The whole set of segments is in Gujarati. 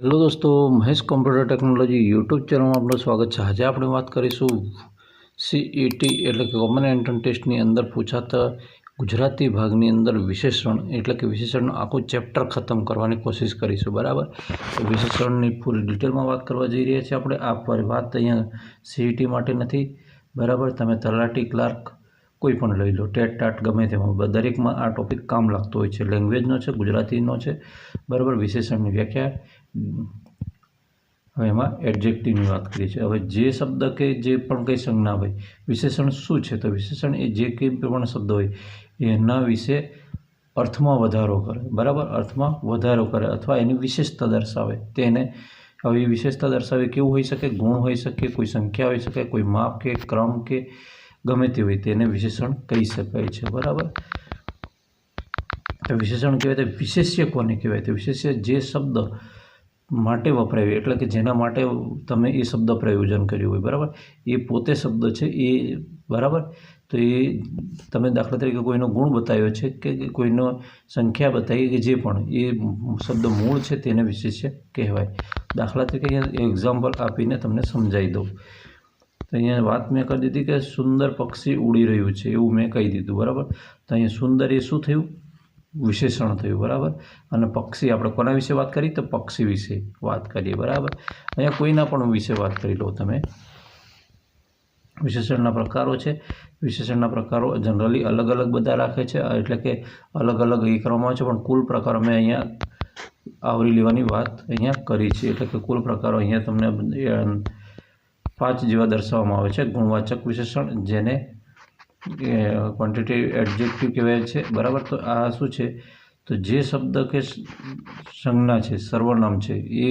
હેલો દોસ્તો, મહેશ કોમ્પ્યુટર ટેકનોલોજી યુટ્યુબ ચેનલમાં આપનું સ્વાગત છે. આજે આપણે વાત કરીશું સીઈટી એટલે કે કોમન એન્ટ્રન્સ ટેસ્ટની અંદર પૂછાતા ગુજરાતી ભાગની અંદર વિશેષણ, એટલે કે વિશેષણનું આખું ચેપ્ટર ખતમ કરવાની કોશિશ કરીશું, બરાબર? તો વિશેષણની પૂરી ડિટેલમાં વાત કરવા જઈ રહ્યા છીએ આપણે. આ પર વાત અહીંયા સીઈટી માટે નથી, બરાબર? તમે તલાટી ક્લાર્ક કોઈ પણ લઈ લો. ટેટ ટાટ ગમે તેમાં. દરેકમાં આ ટોપિક કામ લાગતો હોય છે. લેંગ્વેજનો છે, ગુજરાતીનો છે, બરાબર? વિશેષણની વ્યાખ્યા. હવે એમાં એડજેક્ટિવની વાત કરીએ છીએ. હવે જે શબ્દ કે જે પણ કંઈ સંજ્ઞા હોય, વિશેષણ શું છે? તો વિશેષણ એ જે કંઈ પણ શબ્દ હોય, એના વિશે અર્થમાં વધારો કરે. બરાબર? અર્થમાં વધારો કરે અથવા એની વિશેષતા દર્શાવે. તેને હવે વિશેષતા દર્શાવે. કેવું હોઈ શકે? ગુણ હોઈ શકે, કોઈ સંખ્યા હોઈ શકે, કોઈ માપ કે ક્રમ કે ગમે તે હોય તેને વિશેષણ કહી શકાય છે, બરાબર? તો વિશેષણ કહેવાય તો વિશેષ્ય કોને કહેવાય? તો વિશેષ્ય જે શબ્દ માટે વપરાય, એટલે કે જેના માટે તમે એ શબ્દ પ્રયોજન કર્યું હોય, બરાબર? એ પોતે શબ્દ છે, એ, બરાબર? તો એ તમે દાખલા તરીકે કોઈનો ગુણ બતાવ્યો છે કે કોઈનો સંખ્યા બતાવી કે જે પણ, એ શબ્દ મૂળ છે તેને વિશેષ્ય કહેવાય. દાખલા તરીકે એક્ઝામ્પલ આપીને તમને સમજાવી દઉં. તો અહીંયા વાત મેં કરી દીધી કે સુંદર પક્ષી ઉડી રહ્યું છે, એવું મેં કહી દીધું, બરાબર? તો અહીંયા સુંદર એ શું થયું? વિશેષણ થયું, બરાબર? અને પક્ષી, આપણે કોના વિશે વાત કરી? તો પક્ષી વિશે વાત કરીએ, બરાબર? અહીંયા કોઈના પણ વિશે વાત કરી લો તમે. વિશેષણના પ્રકારો છે. વિશેષણના પ્રકારો જનરલી અલગ અલગ બધા રાખે છે, એટલે કે અલગ અલગ એ કરવામાં આવે છે, પણ કુલ પ્રકારો મેં અહીંયા આવરી લેવાની વાત અહીંયા કરી છે, એટલે કે કુલ પ્રકારો અહીંયા તમને પાંચ જેવા દર્શાવવામાં આવે છે. ગુણવાચક વિશેષણ જેને ક્વોન્ટિટી એડજેક્ટિવ કહેવાય છે. બરાબર? તો આ શું છે? તો જે શબ્દ કે સંજ્ઞા છે, સર્વનામ છે, એ,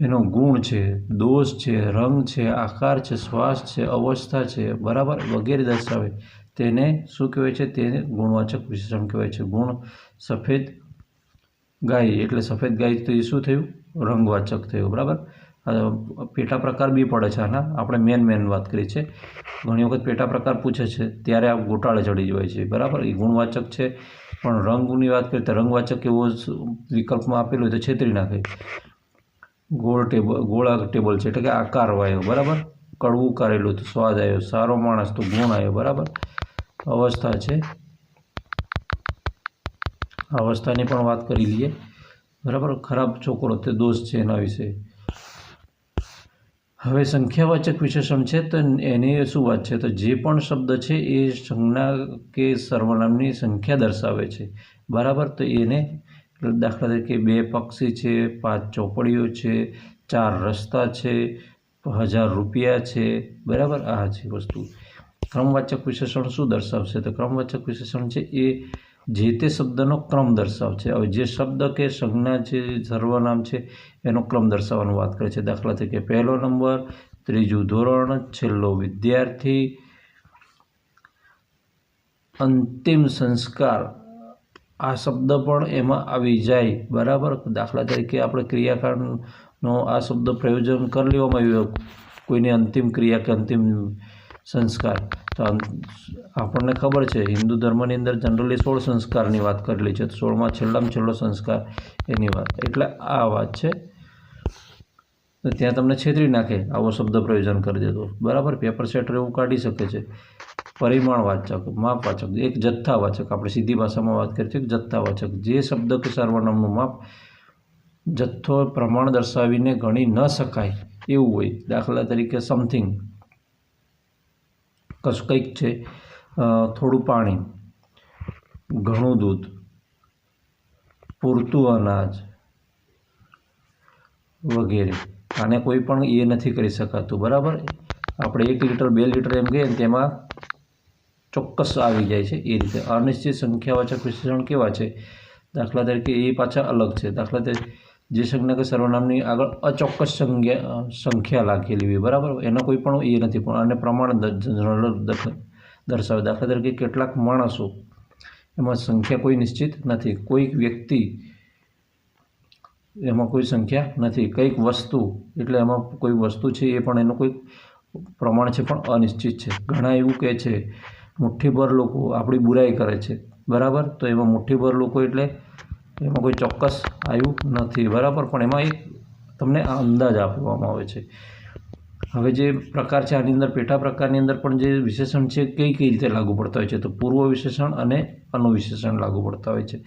એનો ગુણ છે, દોષ છે, રંગ છે, આકાર છે, શ્વાસ છે, અવસ્થા છે, બરાબર? વગેરે દર્શાવે. તેને શું કહેવાય છે? તેને ગુણવાચક વિશેષણ કહેવાય છે. ગુણ સફેદ ગાય, એટલે સફેદ ગાય તો એ શું થયું? રંગવાચક થયું. બરાબર? પેટા પ્રકાર બી પડે છે આના આપણે મેન મેન વાત કરી છે. ઘણી વખત પેટા પ્રકાર પૂછે છે, ત્યારે આ ગોટાળે ચડી જાય છે. બરાબર? એ ગુણવાચક છે. પણ રંગની વાત કરીએ તો રંગવાચક એવો વિકલ્પમાં આપેલું હોય તો છેતરી નાખે. ગોળ ટેબલ ગોળા ટેબલ છે, એટલે કે આકાર આવ્યો બરાબર? કડવું કરેલું તો સ્વાદ આવ્યો. સારો માણસ તો ગુણ આવ્યો. બરાબર? અવસ્થા છે. અવસ્થાની પણ વાત કરી લઈએ. બરાબર? ખરાબ છોકરો તે દોષ છે એના વિશે. હવે સંખ્યાવાચક વિશેષણ છે, તો એની શું વાત છે? તો જે પણ શબ્દ છે, એ સંજ્ઞા કે સર્વનામની સંખ્યા દર્શાવે છે. બરાબર? તો એને દાખલા તરીકે બે પક્ષી છે, પાંચ ચોપડીઓ છે, ચાર રસ્તા છે, હજાર રૂપિયા છે. બરાબર? આ છે વસ્તુ. ક્રમવાચક વિશેષણ શું દર્શાવશે? તો ક્રમવાચક વિશેષણ છે, એ જે તે શબ્દનો ક્રમ દર્શાવશે હવે જે શબ્દ કે સંજ્ઞા છે સર્વનામ છે, એનો ક્રમ દર્શાવવાની વાત કરે છે. દાખલા તરીકે પહેલો નંબર, ત્રીજું ધોરણ, છેલ્લો વિદ્યાર્થી. અંતિમ સંસ્કાર. આ શબ્દ પણ એમાં આવી જાય. બરાબર? દાખલા તરીકે આપણે ક્રિયાકાંડનો આ શબ્દ પ્રયોજન કરી લેવામાં આવ્યો. કોઈની અંતિમ ક્રિયા કે અંતિમ સંસ્કાર. તો આપણને ખબર છે, હિન્દુ ધર્મની અંદર જનરલી સોળ સંસ્કારની વાત કરેલી છે. તો સોળમાં છેલ્લામાં છેલ્લો સંસ્કાર એની વાત. એટલે આ વાત છે. તો ત્યાં તમને છેતરી નાખે, આવો શબ્દ પ્રયોજન કરી દેતો બરાબર? પેપર સેટર એવું કાઢી શકે છે. પરિમાણવાચક માપવાચક એક જથ્થાવાચક આપણે સીધી ભાષામાં વાત કરીએ છીએ જથ્થાવાચક જે શબ્દ કે સર્વનામનું માપ જથ્થો પ્રમાણ દર્શાવીને ગણી ન શકાય એવું હોય. દાખલા તરીકે સમથિંગ કશું કંઈક છે. થોડું પાણી, ઘણું દૂધ, પૂરતું અનાજ વગેરે. આને કોઈ પણ એ નથી કરી શકાતું, બરાબર? આપણે એક લીટર, બે લીટર એમ કહીએ તેમાં ચોક્કસ આવી જાય છે એ રીતે. અનિશ્ચિત સંખ્યાવાચક વિશેષણ કેવા છે? દાખલા તરીકે એ પાછા અલગ છે. દાખલા તરીકે જે સંજ્ઞા કે સર્વનામની આગળ અચોક્કસ સંજ્ઞા સંખ્યા લાગેલી હોય, બરાબર? એનો કોઈ પણ એ નથી, પણ અને પ્રમાણ દર્શાવે. દાખલા તરીકે કેટલાક માણસો એમાં સંખ્યા કોઈ નિશ્ચિત નથી. કોઈક વ્યક્તિ એમાં કોઈ સંખ્યા નથી. કંઈક વસ્તુ, એટલે એમાં કોઈ વસ્તુ છે એ પણ એનું કોઈ પ્રમાણ છે, પણ અનિશ્ચિત છે. ઘણા એવું કહે છે, મુઠ્ઠીભર લોકો આપણી બુરાઈ કરે છે. બરાબર? તો એમાં મુઠ્ઠીભર લોકો એટલે એમાં કોઈ ચોક્કસ આવ્યું નથી. બરાબર, પણ એમાં એક તમને આ અંદાજ આપવામાં આવે છે. હવે જે પ્રકાર છે, આની અંદર પેટા પ્રકારની અંદર પણ જે વિશેષણ છે, કઈ કઈ રીતે લાગુ પડતા હોય છે? તો પૂર્વ વિશેષણ અને અનુવિશેષણ લાગુ પડતા હોય છે.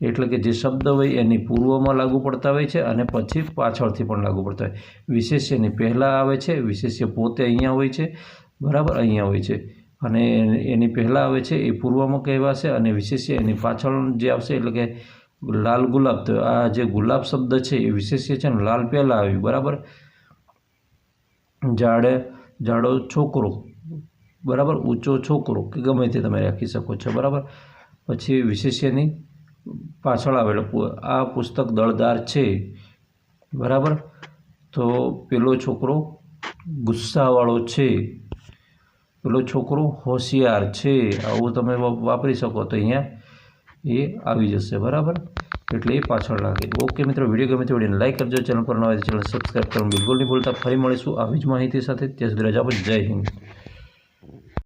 એટલે કે જે શબ્દ હોય એની પૂર્વમાં લાગુ પડતા હોય છે અને પછી પાછળથી પણ લાગુ પડતા હોય. વિશેષ્યની પહેલાં આવે છે, વિશેષ્ય પોતે અહીંયા હોય છે, બરાબર અહીંયા હોય છે. અને એની પહેલાં આવે છે એ પૂર્વમાં કહેવાશે અને વિશેષ્ય એની પાછળ જે આવશે, એટલે કે લાલ ગુલાબ. તો આ જે ગુલાબ શબ્દ છે એ વિશેષ્ય છે લાલ પહેલાં આવ્યું, બરાબર? જાડે, જાડો છોકરો, બરાબર? ઊંચો છોકરો, કે ગમે તે તમે રાખી શકો છો, બરાબર? પછી વિશેષ્યની પાછળ આવેલો આ પુસ્તક દળદાર છે, બરાબર? તો પેલો છોકરો ગુસ્સાવાળો છે, પેલો છોકરો હોશિયાર છે, આવું તમે વાપરી શકો તો અહીંયા એ આવી જશે, બરાબર? એટલે એ પાછળ લાગે ઓકે મિત્રો, વીડિયો ગમે તો વિડીયોને લાઈક કરજો, ચેનલ પર નવા ચેનલ સબસ્ક્રાઈબ કરવાનું બિલકુલ નહીં ભૂલતા. ફરી મળીશું આવી જ માહિતી સાથે. ત્યાં સુધી રજા પર જય હિન્દ.